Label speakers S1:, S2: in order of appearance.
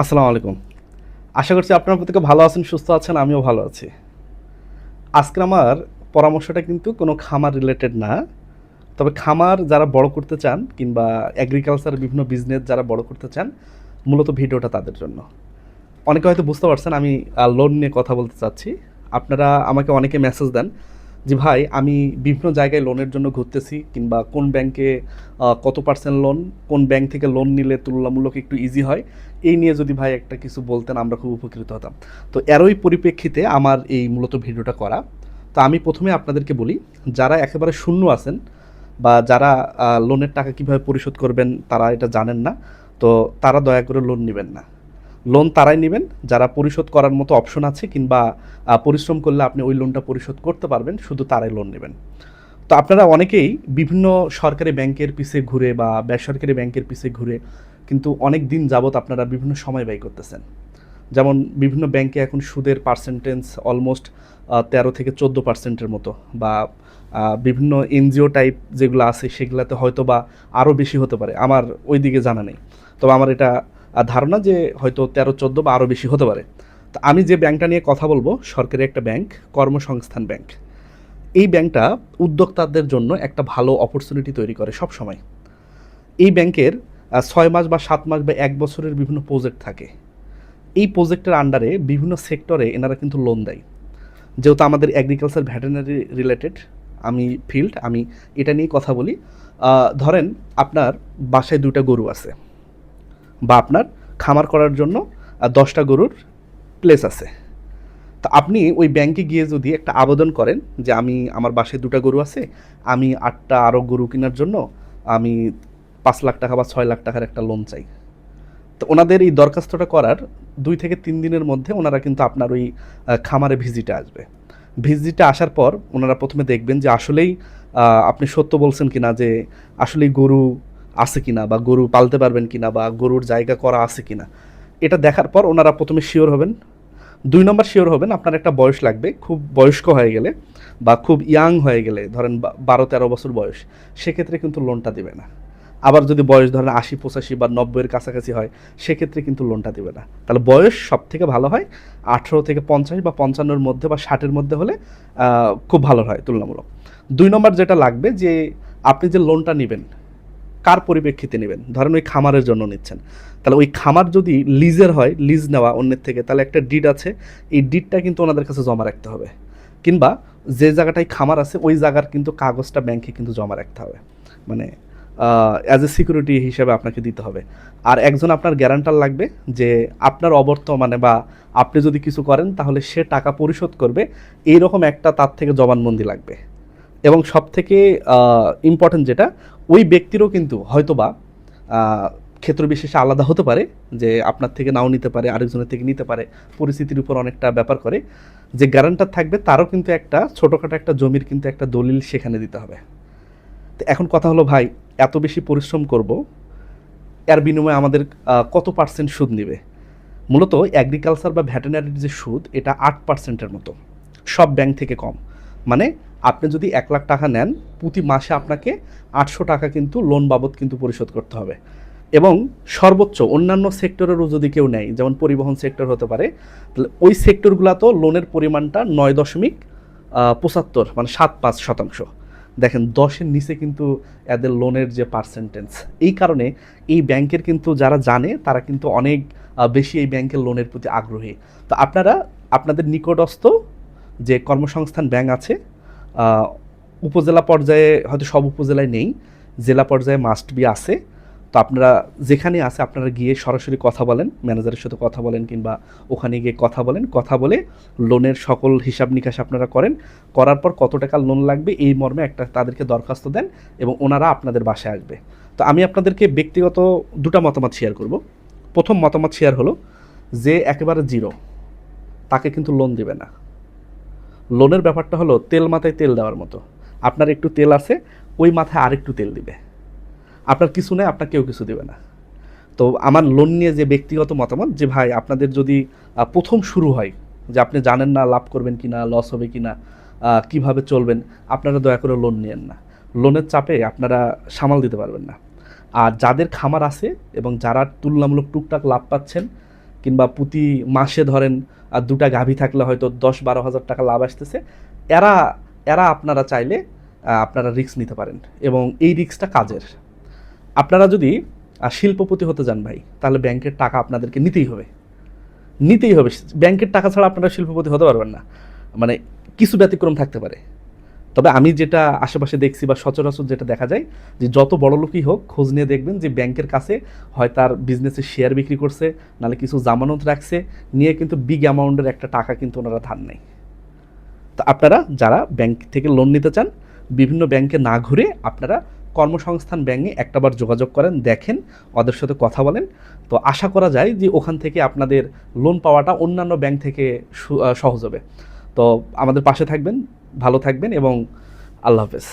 S1: আসসালামু আলাইকুম। আশা করছি আপনার প্রত্যেকে ভালো আছেন, সুস্থ আছেন, আমিও ভালো আছি। আজকে আমার পরামর্শটা কিন্তু কোনো খামার রিলেটেড না। তবে খামার যারা বড় করতে চান কিংবা এগ্রিকালচার বিভিন্ন বিজনেস যারা বড় করতে চান, মূলত ভিডিওটা তাদের জন্য। অনেকে হয়তো বুঝতে পারছেন, আমি লোন নিয়ে কথা বলতে চাচ্ছি। আপনারা আমাকে অনেকে মেসেজ দেন যে ভাই, আমি বিভিন্ন জায়গায় লোনের জন্য ঘুরতেছি কিংবা কোন ব্যাংকে কত পার্সেন্ট লোন কোন ব্যাংক থেকে লোন নিলে তুলনামূলক একটু ইজি হয়, এই নিয়ে যদি ভাই একটা কিছু বলতেন, আমরা খুব উপকৃত হতাম। তো এরই পরিপ্রেক্ষিতে আমার এই মূলত ভিডিওটা করা। তো আমি প্রথমে আপনাদেরকে বলি, যারা একেবারে শূন্য আছেন বা যারা লোনের টাকা কীভাবে পরিশোধ করবেন, তারা এটা জানেন না। তো তারা দয়া করে লোন নেবেন না। লোন তারাই নেবেন। যারা পরিশোধ করার মতো অপশন আছে কিংবা পরিশ্রম করলে আপনি ওই লোনটা পরিশোধ করতে পারবেন, শুধু তারাই লোন নেবেন। তো আপনারা অনেকেই বিভিন্ন সরকারি ব্যাংকের পিছে ঘুরে বা বেসরকারি ব্যাংকের পিছে ঘুরে কিন্তু অনেক দিন যাবৎ আপনারা বিভিন্ন সময় ব্যয় করতেছেন। যেমন বিভিন্ন ব্যাংকে এখন সুদের পার্সেন্টেজ অলমোস্ট তেরো থেকে চোদ্দ পার্সেন্টের মতো বা বিভিন্ন এনজিও টাইপ যেগুলো আছে সেগুলোতে হয়তো বা আরও বেশি হতে পারে। আমার ওই দিকে জানা নেই। তবে আমার এটা ধারণা যে হয়তো তেরো, চোদ্দ বা আরও বেশি হতে পারে। তো আমি যে ব্যাংকটা নিয়ে কথা বলব, সরকারি একটা ব্যাংক, কর্মসংস্থান ব্যাংক। এই ব্যাংকটা উদ্যোক্তাদের জন্য একটা ভালো অপরচুনিটি তৈরি করে সব সময় এই ব্যাংকের ছয় মাস বা সাত মাস বা এক বছরের বিভিন্ন প্রজেক্ট থাকে। এই প্রজেক্টের আন্ডারে বিভিন্ন সেক্টরে এনারা কিন্তু লোন দেয়। যেহেতু আমাদের এগ্রিকালচার ভেটেনারি রিলেটেড আমি ফিল্ড আমি এটা নিয়ে কথা বলি। ধরেন আপনার বাসায় দুটা গরু আছে। বা আপনার খামার করার জন্য দশটা গরুর প্লেস আছে। তা আপনি ওই ব্যাংকে গিয়ে যদি একটা আবেদন করেন যে আমি, আমার বাসায় দুটো গরু আছে, আমি আটটা আরও গরু কেনার জন্য আমি পাঁচ লাখ টাকা বা ছয় লাখ টাকার একটা লোন চাই। তো ওনাদের এই দরখাস্তটা করার দুই থেকে তিন দিনের মধ্যে ওনারা কিন্তু আপনার ওই খামারে ভিজিটে আসবে। ভিজিটে আসার পর ওনারা প্রথমে দেখবেন যে আসলেই আপনি সত্য বলছেন কিনা যে আসলেই গরু আছে কিনা বা গরু পালতে পারবেন কিনা বা গরুর জায়গা করা আছে কিনা। এটা দেখার পর ওনারা প্রথমে শিওর হবেন। দুই নম্বর শিওর হবেন, আপনার একটা বয়স লাগবে, খুব বয়স্ক হয়ে গেলে বা খুব ইয়াং হয়ে গেলে, ধরেন বারো তেরো বছর বয়স, সেক্ষেত্রে কিন্তু লোনটা দেবে না। আবার যদি বয়স ধরেন আশি, পঁচাশি বা নব্বইয়ের কাছাকাছি হয়, সেক্ষেত্রে কিন্তু লোনটা দেবে না। তাহলে বয়স সব থেকে ভালো হয় আঠেরো থেকে পঞ্চাশ বা পঞ্চান্নর মধ্যে বা ষাটের মধ্যে হলে খুব ভালো হয় তুলনামূলক। দুই নম্বর যেটা লাগবে যে আপনি যে লোনটা নেবেন কার পরিপ্রেক্ষিতে নেবেন? ধরেন ওই খামারের জন্য নিচ্ছেন। তাহলে ওই খামার যদি লিজের হয়, লিজ নেওয়া অন্যের থেকে, তাহলে একটা ডিড আছে। এই ডিডটা কিন্তু ওনাদের কাছে জমা রাখতে হবে। কিংবা যে জায়গাটায় খামার আছে, ওই জায়গার কিন্তু কাগজটা ব্যাংকে কিন্তু জমা রাখতে হবে। মানে অ্যাজ এ সিকিউরিটি হিসেবে আপনাকে দিতে হবে। আর একজন আপনার গ্যারান্টার লাগবে যে আপনার অবর্তমানে বা আপনি যদি কিছু করেন, তাহলে সে টাকা পরিশোধ করবে। এইরকম একটা তার থেকে জবানবন্দি লাগবে। এবং সব থেকে ইম্পর্টেন্ট যেটা ওই ব্যক্তিরও কিন্তু হয়তোবা ক্ষেত্র বিশেষে আলাদা হতে পারে, যে আপনার থেকে নাও নিতে পারে, আরেকজনের থেকে নিতে পারে, পরিস্থিতির উপর অনেকটা ব্যাপার করে। যে গ্যারান্টার থাকবে, তারও কিন্তু একটা, ছোটোখাটো একটা জমির কিন্তু একটা দলিল সেখানে দিতে হবে। তো এখন কথা হলো, ভাই, এত বেশি পরিশ্রম করব, এর বিনিময়ে আমাদের কত পার্সেন্ট সুদ নেবে? মূলত এগ্রিকালচার বা ভেটেনারির যে সুদ, এটা আট পার্সেন্টের মতো। সব ব্যাংক থেকে কম। মানে আপনি যদি এক লাখ টাকা নেন, প্রতি মাসে আপনাকে আটশো টাকা কিন্তু লোন বাবদ কিন্তু পরিশোধ করতে হবে। এবং সর্বোচ্চ অন্যান্য সেক্টরেরও যদি কেউ নেয়, যেমন পরিবহন সেক্টর হতে পারে, তাহলে ওই সেক্টরগুলোতেও লোনের পরিমাণটা নয় দশমিক পঁচাত্তর মানে সাত পাঁচ শতাংশ। দেখেন, দশের নিচে কিন্তু এদের লোনের যে পার্সেন্টেজ এই কারণে এই ব্যাংকের কিন্তু যারা জানে, তারা কিন্তু অনেক বেশি এই ব্যাংকের লোনের প্রতি আগ্রহী। তো আপনারা, আপনাদের নিকটস্থ যে কর্মসংস্থান ব্যাংক আছে উপজেলা পর্যায়ে হয়তো সব উপজেলায় নেই, জেলা পর্যায়ে মাস্ট বি আছে। তো আপনারা যেখানে আছে আপনারা গিয়ে সরাসরি কথা বলেন ম্যানেজারের সাথে কথা বলেন কিংবা ওখানে গিয়ে কথা বলেন। কথা বলে লোনের সকল হিসাব নিকাশ আপনারা করেন। করার পর কত টাকা লোন লাগবে এই মর্মে একটা তাদেরকে দরখাস্ত দেন এবং ওনারা আপনাদের বাসায় আসবে। তো আমি আপনাদেরকে ব্যক্তিগত দুটা মতামত শেয়ার করব। প্রথম মতামত শেয়ার হলো যে একেবারে জিরো তাকে কিন্তু লোন দেবে না। লোনের ব্যাপারটা হলো তেল মাথায় তেল দেওয়ার মতো। আপনার একটু তেল আছে, ওই মাথায় আরেকটু তেল দিবে। আপনার কিছু নেই, আপনার কেউ কিছু দেবে না। তো আমার লোন নিয়ে যে ব্যক্তিগত মতামত, যে ভাই আপনাদের যদি প্রথম শুরু হয়, যে আপনি জানেন না লাভ করবেন কি না লস হবে কি না কীভাবে চলবেন, আপনারা দয়া করে লোন নিয়েন না। লোনের চাপে আপনারা সামাল দিতে পারবেন না। আর যাদের খামার আছে এবং যারা তুলনামূলক টুকটাক লাভ পাচ্ছেন কিংবা প্রতি মাসে ধরেন, আর দুটা গাভী থাকলে হয়তো দশ বারো হাজার টাকা লাভ আসতেছে। এরা এরা আপনারা চাইলে আপনারা রিস্ক নিতে পারেন এবং এই রিস্কটা কাজের। আপনারা যদি শিল্পপতি হতে যান ভাই, তাহলে ব্যাংকের টাকা আপনাদেরকে নিতেই হবে। নিতেই হবে। ব্যাংকের টাকা ছাড়া আপনারা শিল্পপতি হতে পারবেন না। মানে কিছু ব্যতিক্রম থাকতে পারে। তবে আমি যেটা আশেপাশে দেখছি বা সচরাচর যেটা দেখা যায় যে যত বড় লোকই হোক, খোঁজ নিয়ে দেখবেন যে ব্যাংকের কাছে হয় তার বিজনেসের শেয়ার বিক্রি করছে, নাহলে কিছু জামানত রাখছে, নিয়ে কিন্তু বিগ অ্যামাউন্টের একটা টাকা কিন্তু ওনারা ধার নেয়। তো আপনারা যারা ব্যাংক থেকে লোন নিতে চান, বিভিন্ন ব্যাংকে না ঘুরে আপনারা কর্মসংস্থান ব্যাংকে একটাবার যোগাযোগ করেন, দেখেন, ওদের সাথে কথা বলেন। তো আশা করা যায় যে ওখান থেকে আপনাদের লোন পাওয়াটা অন্যান্য ব্যাংক থেকে সহজ হবে। তো আমাদের পাশে থাকবেন। ভালো থাকবেন এবং আল্লাহ হাফেজ।